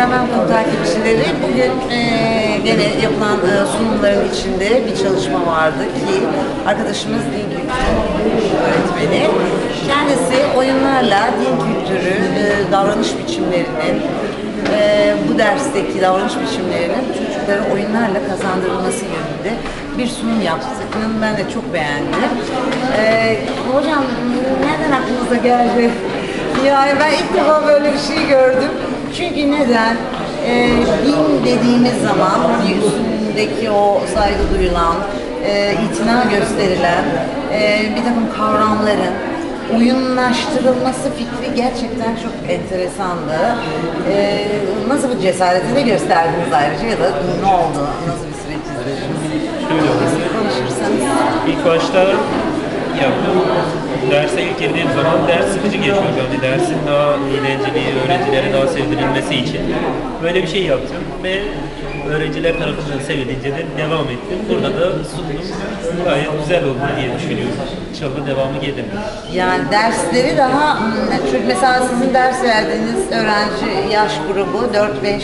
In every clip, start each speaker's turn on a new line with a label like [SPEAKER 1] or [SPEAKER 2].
[SPEAKER 1] Konu takipçileri bugün e, yapılan e, sunumların içinde bir çalışma vardı ki arkadaşımız din kültürü öğretmeni. Kendisi oyunlarla din kültürü, e, davranış biçimlerinin e, bu dersteki davranış biçimlerinin çocuklara oyunlarla kazandırılması yönünde bir sunum yaptı. İnanın ben de çok beğendim. E, hocam nereden aklınıza geldi? Yani ben ilk defa böyle bir şey gördüm. Çünkü neden? Ee, din dediğimiz zaman hani üstündeki o saygı duyulan, e, itina gösterilen e, bir takım kavramların oyunlaştırılması fikri gerçekten çok enteresandı. Ee, nasıl bir cesaretini gösterdiniz ayrıca ya da ne oldu? Nasıl bir süreç izlediniz?
[SPEAKER 2] Şöyle oldu.
[SPEAKER 1] Konuşursanız.
[SPEAKER 2] İlk başta ya derse ilk girdiğim zaman ders sıkıcı geçiyordu. Yani dersin daha eğlenceli, öğrencilere daha sevdirilmesi için böyle bir şey yaptım ve öğrenciler tarafından sevilince de devam ettim. Burada da sundum. Gayet güzel oldu diye düşünüyorum. İnşallah devamı gelir.
[SPEAKER 1] Yani dersleri daha çünkü mesela sizin ders verdiğiniz öğrenci yaş grubu 4-5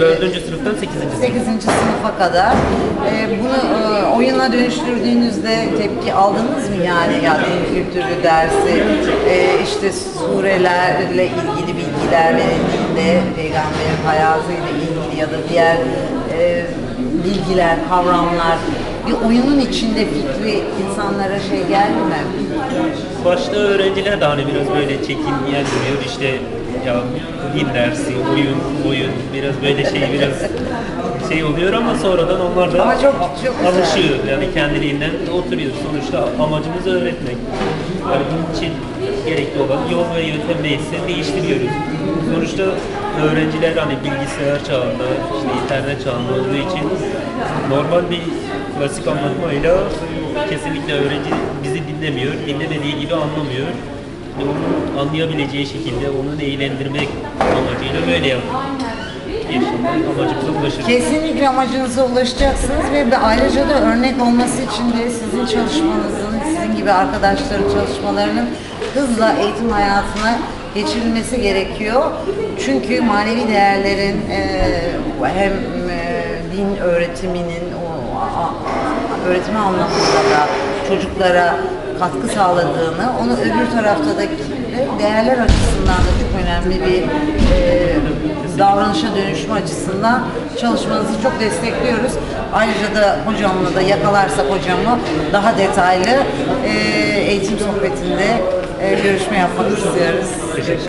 [SPEAKER 2] Dördüncü sınıftan sekizinci sınıf.
[SPEAKER 1] 8. sınıfa kadar e, bunu e, oyuna dönüştürdüğünüzde tepki aldınız mı yani ya din kültürü dersi e, işte surelerle ilgili bilgiler verildiğinde peygamberin hayatıyla ilgili ya da diğer e, bilgiler, kavramlar bir oyunun içinde fikri insanlara şey geldi mi?
[SPEAKER 2] Başta öğrenciler de hani biraz böyle çekinmeyen duruyor işte ya din dersi, oyun, oyun biraz böyle şey biraz şey oluyor ama sonradan onlar da
[SPEAKER 1] Ama çok- çok güzel.
[SPEAKER 2] alışıyor yani kendiliğinden oturuyor. Sonuçta amacımız öğretmek. Yani bunun için gerekli olan yol ve yöntem neyse değiştiriyoruz. Sonuçta öğrenciler hani bilgisayar çağında, işte internet çağında olduğu için normal bir klasik anlatmayla kesinlikle öğrenci bizi dinlemiyor. Dinlemediği gibi anlamıyor. Onu anlayabileceği şekilde onu eğlendirmek amacıyla böyle yaptık.
[SPEAKER 1] Kesinlikle amacınıza ulaşacaksınız ve ayrıca da örnek olması için de sizin çalışmanızın, sizin gibi arkadaşların çalışmalarının hızla eğitim hayatına geçirilmesi gerekiyor. Çünkü manevi değerlerin e, hem din öğretiminin o öğretimi anlamında da çocuklara katkı sağladığını, onu öbür tarafta da değerler açısından da çok önemli bir e, davranışa dönüşme açısından çalışmanızı çok destekliyoruz. Ayrıca da hocamla da yakalarsak hocamı daha detaylı e, eğitim sohbetinde e, görüşme yapmak istiyoruz.
[SPEAKER 2] Teşekkür